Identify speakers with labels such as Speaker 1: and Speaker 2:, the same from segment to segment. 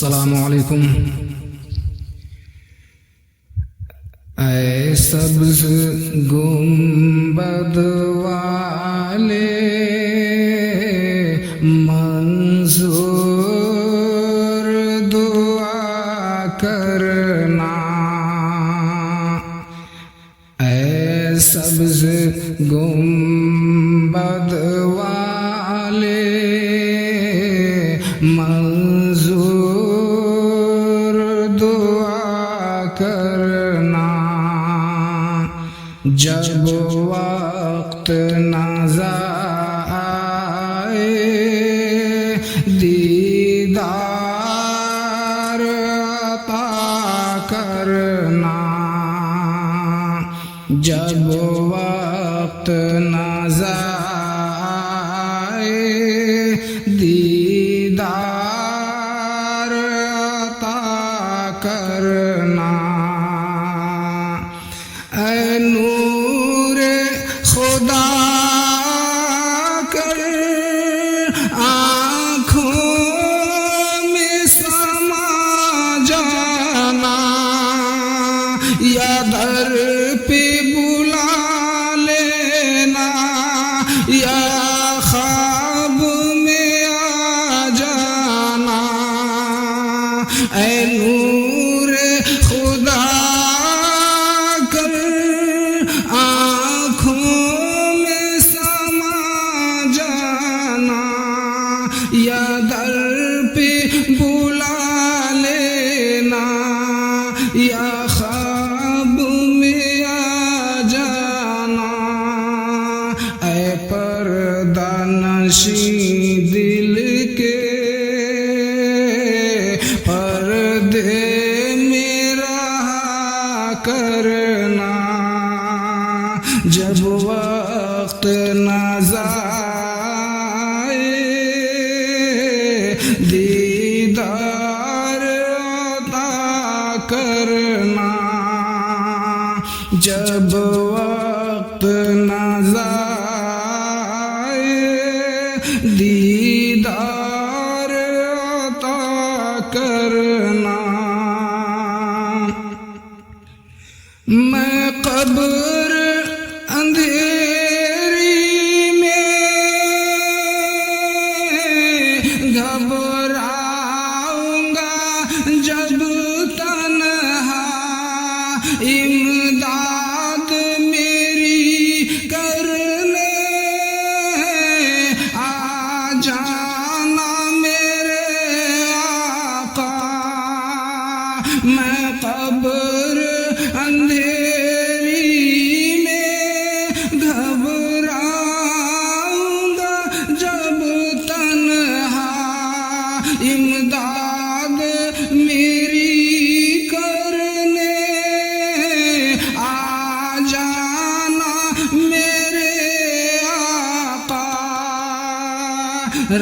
Speaker 1: السلام علیکم اے سبز گنبد والے منظور دعا کرنا۔ اے سبز گنبد والے منظور جب وقت نظر آئے دیدار عطا کرنا۔ جب وقت نظر آئے دیدار عطا کرنا۔ یا پہ بلا لینا، یا خواب میں آ جانا۔ اے نور خدا، کر آنکھوں میں سما جانا۔ یا در پہ بلا پردہ دل کے پردے میرا کرنا۔ جب وقت نظر دل آئے دیدار عطا کرنا میں قبر اندھیری میں گھبراؤں گا جب John.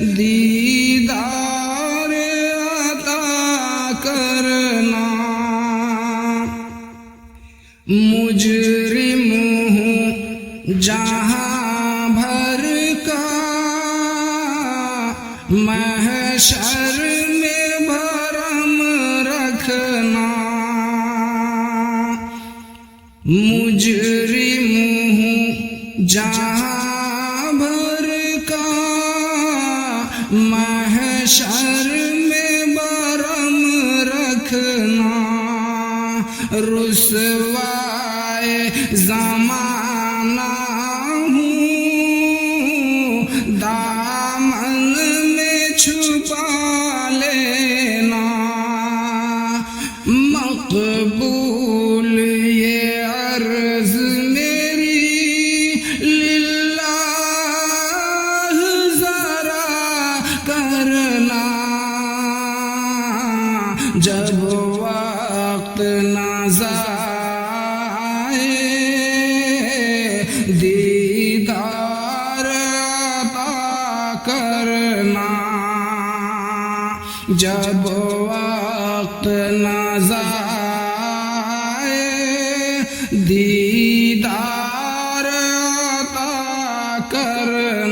Speaker 1: دیدار عطا کرنا۔ مجرم ہوں جہاں بھر کا۔ محشر میں بھرم رکھنا۔ مجرم ہوں جہاں محشر میں برم رکھنا رسوائے زمانہ ہوں دامن میں چھپا لینا مقبول جب وقت نہ ضائع دیدار عطا کرنا۔ جب وقت نہ ضائع دیدار عطا کرنا۔